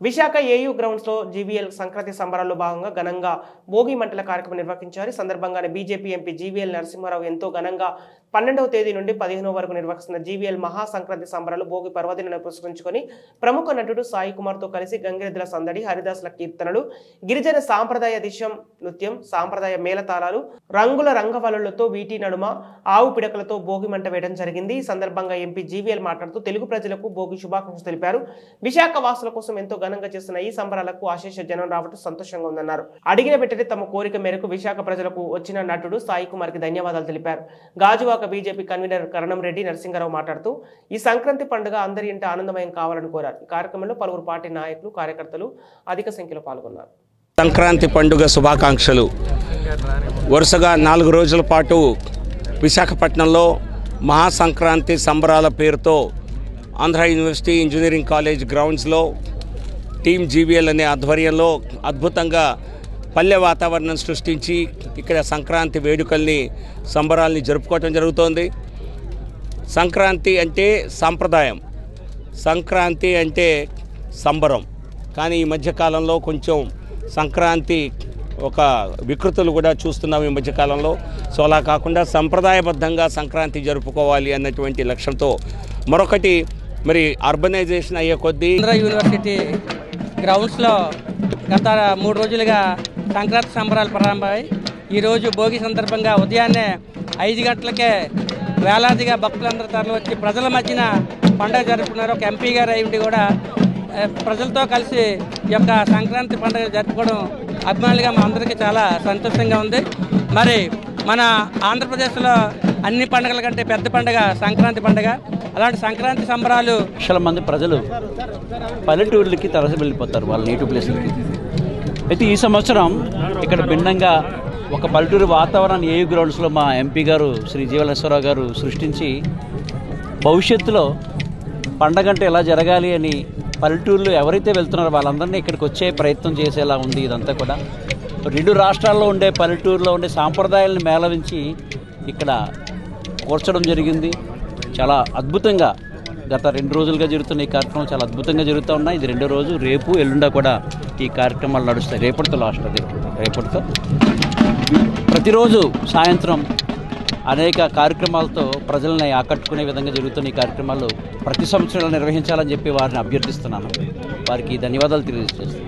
Visakha AU గ్రౌండ్స్లో జీవీఎల్ సంక్రాంతి సంబరాల్లో భాగంగా ఘనంగా భోగి మంటల కార్యక్రమం నిర్వహించారు. ఈ సందర్భంగానే బీజేపీ ఎంపీ జీవీఎల్ నరసింహారావు ఎంతో ఘనంగా పన్నెండవ తేదీ నుండి పదిహేనవ వరకు నిర్వహిస్తున్న జీవీఎల్ మహా సంక్రాంతి సంబరాలు భోగి పర్వదినాన్ని పురస్కరించుకొని ప్రముఖ నటుడు సాయి కుమార్తో కలిసి గంగిరెద్దుల సందడి హరిదాసుల కీర్తనలు గిరిజన సాంప్రదాయ దిశం నృత్యం సాంప్రదాయ మేళతాళాలు రంగుల రంగవల్లులతో వీటి నడుమ ఆవు పిడకలతో భోగి మంట వేయడం జరిగింది. ఈ సందర్భంగా ఎంపీ జీవీఎల్ మాట్లాడుతూ తెలుగు ప్రజలకు భోగి శుభాకాంక్షలు తెలిపారు. విశాఖ వాసుల కోసం ఎంతో ఘనంగా చేస్తున్న ఈ సంబరాలకు ఆశేష జనం రావడం సంతోషంగా ఉందన్నారు. అడిగిన వెంటనే తమ కోరిక మేరకు విశాఖ ప్రజలకు వచ్చిన నటుడు సాయి కుమార్కి ధన్యవాదాలు తెలిపారు. గాజువాక బీజేపీ కన్వీనర్ కరణం రెడ్డి నరసింహారావు మాట్లాడుతూ ఈ సంక్రాంతి పండుగ అందరి ఇంట ఆనందమయం కావాలని కోరారు. ఈ కార్యక్రమంలో పలువురు పార్టీ నాయకులు కార్యకర్తలు అధిక సంఖ్యలో పాల్గొన్నారు. సంక్రాంతి పండుగ శుభాకాంక్షలు. వరుసగా నాలుగు రోజుల పాటు విశాఖపట్నంలో మహాసంక్రాంతి సంబరాల పేరుతో ఆంధ్ర యూనివర్సిటీ ఇంజనీరింగ్ కాలేజ్ గ్రౌండ్స్లో టీమ్ జీవీఎల్ అనే ఆధ్వర్యంలో అద్భుతంగా పల్లె వాతావరణం సృష్టించి ఇక్కడ సంక్రాంతి వేడుకల్ని సంబరాల్ని జరుపుకోవటం జరుగుతోంది. సంక్రాంతి అంటే సాంప్రదాయం. సంక్రాంతి అంటే సంబరం. కానీ ఈ మధ్యకాలంలో కొంచెం సంక్రాంతి ఒక వికృతులు కూడా చూస్తున్నాం ఈ మధ్యకాలంలో సో అలా కాకుండా సంప్రదాయబద్ధంగా సంక్రాంతి జరుపుకోవాలి అన్నటువంటి లక్ష్యంతో మరొకటి మరి అర్బనైజేషన్ అయ్యే కొద్దీ యూనివర్సిటీ గ్రౌండ్స్లో గత మూడు రోజులుగా సంక్రాంతి సంబరాలు ప్రారంభమై ఈరోజు భోగి సందర్భంగా ఉదయాన్నే ఐదు గంటలకే వేలాదిగా భక్తులందరూ తరలి వచ్చి ప్రజల మధ్యన పండుగ జరుపుకున్నారు. ఒక ఎంపీ గారు అయ్యుండి కూడా ప్రజలతో కలిసి ఈ యొక్క సంక్రాంతి పండుగ జరుపుకోవడం అభిమానులుగా మా అందరికీ చాలా సంతోషంగా ఉంది. మరి మన ఆంధ్రప్రదేశ్లో అన్ని పండుగల కంటే పెద్ద పండుగ సంక్రాంతి పండుగ. అలాంటి సంక్రాంతి సంబరాలు లక్షల మంది ప్రజలు పల్లెటూర్లకి తరసి వెళ్ళిపోతారు వాళ్ళ నేటివ్ ప్లేస్లకి. అయితే ఈ సంవత్సరం ఇక్కడ భిన్నంగా ఒక పల్లెటూరు వాతావరణాన్ని ఏ గ్రౌండ్స్లో మా ఎంపీ గారు శ్రీ జీవనేశ్వరరావు గారు సృష్టించి భవిష్యత్తులో పండగ అంటే ఎలా జరగాలి అని పల్లెటూరులో ఎవరైతే వెళ్తున్నారో వాళ్ళందరినీ ఇక్కడికి వచ్చే ప్రయత్నం చేసేలా ఉంది ఇదంతా కూడా. రెండు రాష్ట్రాల్లో ఉండే పల్లెటూరులో ఉండే సాంప్రదాయాలను మేళవించి ఇక్కడ కూర్చడం జరిగింది. చాలా అద్భుతంగా గత రెండు రోజులుగా జరుగుతున్న ఈ కార్యక్రమం చాలా అద్భుతంగా జరుగుతూ ఉన్నాయి. ఇది రెండో రోజు. రేపు ఎల్లుండా కూడా ఈ కార్యక్రమాలు నడుస్తాయి. రేపటితో లాస్ట్ అది. రేపటితో. ప్రతిరోజు సాయంత్రం అనేక కార్యక్రమాలతో ప్రజల్ని ఆకట్టుకునే విధంగా జరుగుతున్న ఈ కార్యక్రమాలు ప్రతి సంవత్సరం నిర్వహించాలని చెప్పి వారిని అభ్యర్థిస్తున్నాను. వారికి ధన్యవాదాలు తెలియజేస్తున్నాను.